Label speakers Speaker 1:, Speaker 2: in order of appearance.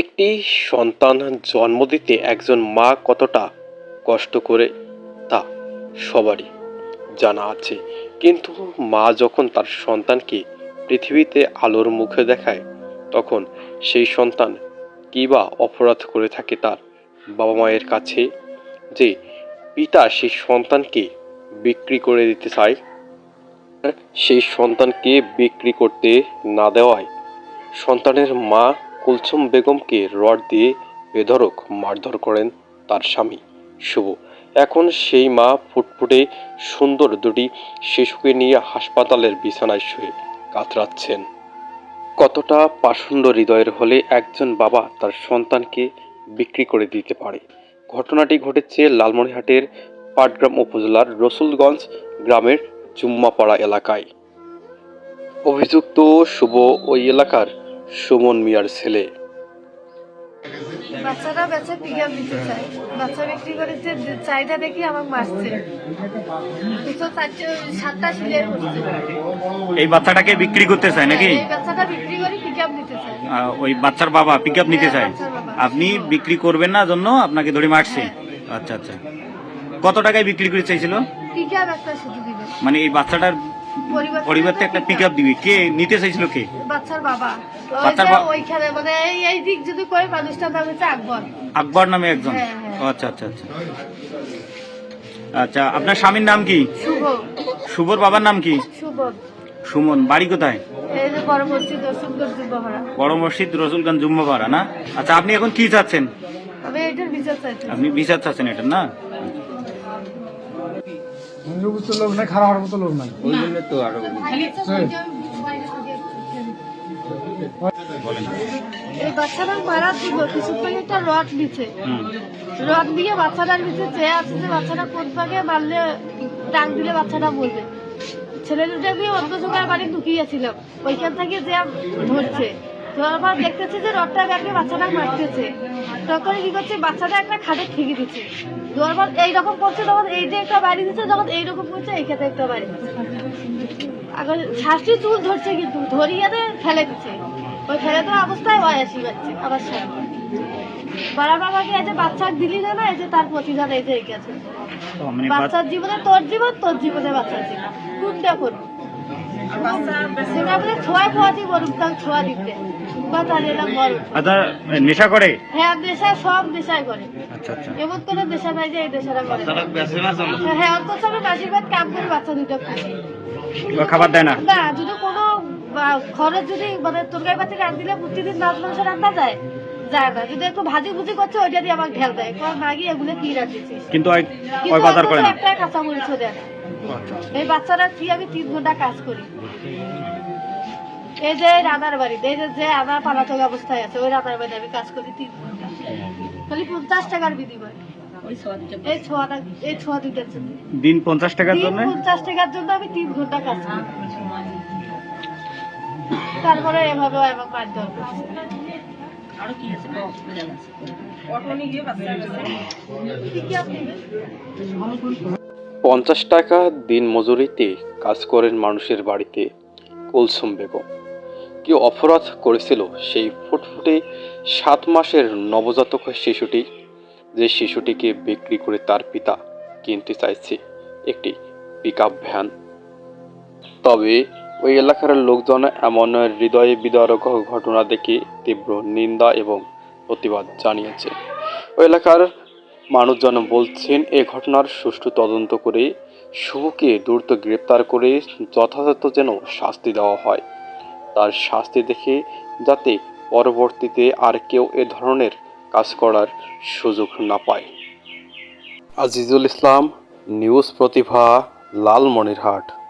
Speaker 1: একটি সন্তান জন্ম দিতে একজন মা কতটা কষ্ট করে তা সবারই জানা আছে। কিন্তু মা যখন তার সন্তানকে পৃথিবীতে আলোর মুখে দেখায়, তখন সেই সন্তান কী বা অপরাধ করে থাকে তার বাবা মায়ের কাছে? যে পিতা সেই সন্তানকে বিক্রি করে দিতে চায় সেই সন্তানকে বিক্রি করতে না দেওয়ায় সন্তানের মা কুলসুম বেগমকে রড দিয়ে বেধড়ক মারধর করেন তার স্বামী শুভ। এখন সেই মা ফুটফুটে সুন্দর দুটি শিশুকে নিয়ে হাসপাতালের বিছানায় শুয়ে কাতরাচ্ছেন। কতটা পাষণ্ড হৃদয়ের হলে একজন বাবা তার সন্তানকে বিক্রি করে দিতে পারে। ঘটনাটি ঘটেছে লালমনিরহাটের পাটগ্রাম উপজেলার রসুলগঞ্জ গ্রামের জুম্মাপাড়া এলাকায়। অভিযুক্ত শুভ ওই এলাকার সুমন মিয়ার ছেলে।
Speaker 2: বাচ্চারা বেচা পিকআপ দিতে চায়। বাচ্চা বিক্রি করে যে চাহিদা দেখি আমাকে মারছে। দুশো চারশো সাতটা করছে।
Speaker 3: এই বাচ্চাটাকে বিক্রি করতে চায় নাকি?
Speaker 2: এই বাচ্চাটা বিক্রি করে দিতে চায়।
Speaker 3: আহ, ওই বাচ্চার বাবা পিক আপ নিতে চায়? আপনি বিক্রি করবেন না জন্য আপনাকে ধরে মারছে? আচ্ছা আচ্ছা। কত টাকায় বিক্রি করে চাইছিল?
Speaker 2: পিকআপ একটা শুধু দিবে।
Speaker 3: মানে এই বাচ্চাটার
Speaker 2: পরিবর্তে
Speaker 3: পরিবর্তে একটা পিক আপ দিবে। কে? নিতে চাইছিল কে?
Speaker 2: বাচ্চার বাবা।
Speaker 3: বাচ্চার
Speaker 2: যে
Speaker 3: বা-
Speaker 2: ওইখানে মানে এই এই দিক যদি মানুষটার নাম হচ্ছে আকবর।
Speaker 3: আকবর নামে একজন?
Speaker 2: হ্যাঁ, হ্যাঁ।
Speaker 3: আচ্ছা আচ্ছা আচ্ছা। আচ্ছা আপনার স্বামীর নাম কি?
Speaker 2: শুভ।
Speaker 3: শুভর বাবার নাম কি?
Speaker 2: শুভ।
Speaker 3: সুমন। বাড়ি কোথায়?
Speaker 2: বড় মসজিদ
Speaker 3: রসুলগঞ্জ জুম্মাপাড়া না? আচ্ছা আপনি এখন কি চাচ্ছেন? আপনি বিচার চাচ্ছেন এটা না?
Speaker 4: হিন্দুগুস্ত লোক নাই খারাপ হওয়ার মতো লোক নাই।
Speaker 2: এই বাচ্চাটা মারা দিব কিছুক্ষণ একটা রড
Speaker 3: হুম।
Speaker 2: রড দিয়ে বাচ্চাটার নিচে চেয়ে আছে যে বাচ্চাটা কোন পাকে মারলে টাং দিলে বাচ্চাটা বলবে ছেলে দুটা দিয়ে অন্য সময় বাড়ি ঢুকিয়েছিলাম ওইখান থেকে যে ধরছে। ধরার পর দেখতেছি যে রডটা ব্যাগে বাচ্চাটা মারতেছে। তখন কি করছে বাচ্চাটা একটা খাটে ঠেকে দিচ্ছে। ধরার পর এইরকম করছে তখন এই যে একটা বাড়ি দিচ্ছে যখন এইরকম করছে এইখানে একটা বাড়ি দিচ্ছে। এখন শাস্তি চুল ধরছে কিন্তু ধরিয়ে ফেলে দিচ্ছে। ওই ফেলে দেওয়া অবস্থায় আসি যাচ্ছে আবার সামনে বাড়া বাবাকে এই যে বাচ্চা দিলি না না এই যে তার প্রতিদান এই যে এই গেছে।
Speaker 3: মানে বাচ্চা
Speaker 2: বাচ্চার জীবনে তোর জীবন তোর জীবনে বাচ্চার জীবন। কোনটা করব?
Speaker 3: আচ্ছা নেশা করে?
Speaker 2: হ্যাঁ দেশা সব দেশায় করে।
Speaker 3: আচ্ছা আচ্ছা।
Speaker 2: এমন কোনো দেশা নাই যে এই করে। হ্যাঁ অন্তত আমি কাম করে বাচ্চা দুটো খুশি
Speaker 3: খাবার দেয় না?
Speaker 2: না যদি কোনো বা, খরচ যদি মানে তরকারি পাতি রান দিলে প্রতিদিন মাছ মাংস রান্না যায় যায় যদি একটু ভাজি ভুজি করছে ওইটা দিয়ে আমাকে ঢেল দেয়। কারণ মাগি এগুলো কি রাখতেছিস
Speaker 3: কিন্তু ওই- ওই বাজার করে না?
Speaker 2: একটা কাঁচা মরিচ দেয় এই বাচ্চারা কি আমি তিন ঘণ্টা কাজ করি। এই যে রানার বাড়িতে এই যে আমার পালাচক অবস্থায় আছে ওই রানার বাড়িতে আমি কাজ করি তিন ঘণ্টা। খালি পঞ্চাশ টাকার জন্য।
Speaker 3: দিন পঞ্চাশ টাকার জন্য?
Speaker 2: পঞ্চাশ টাকার জন্য আমি তিন ঘণ্টা কাজ করি। তারপরে এভাবে আমার মারধর করছে। কি কি আপনি?
Speaker 1: পঞ্চাশ টাকা দিন মজুরিতে কাজ করেন মানুষের বাড়িতে কুলসুম বেগম। কি অপরাধ করেছিল সেই ফুটফুটে সাত মাসের নবজাতক শিশুটি? যে শিশুটিকে বিক্রি করে তার পিতা কিনতে চাইছে একটি পিক ভ্যান তবে ওই এলাকার লোকজন এমন হৃদয়ে বিদারক ঘটনা দেখে তীব্র নিন্দা এবং প্রতিবাদ জানিয়েছে। ওই এলাকার মানুষজন বলছেন, এ ঘটনার সুষ্ঠু তদন্ত করে শুভকে দ্রুত গ্রেপ্তার করে যথাযথ যেন শাস্তি দেওয়া হয়। তার শাস্তি দেখে যাতে পরবর্তীতে আর কেউ এ ধরনের কাজ করার সুযোগ না পায়। আজিজুল ইসলাম, নিউজ প্রতিভা, লালমনিরহাট।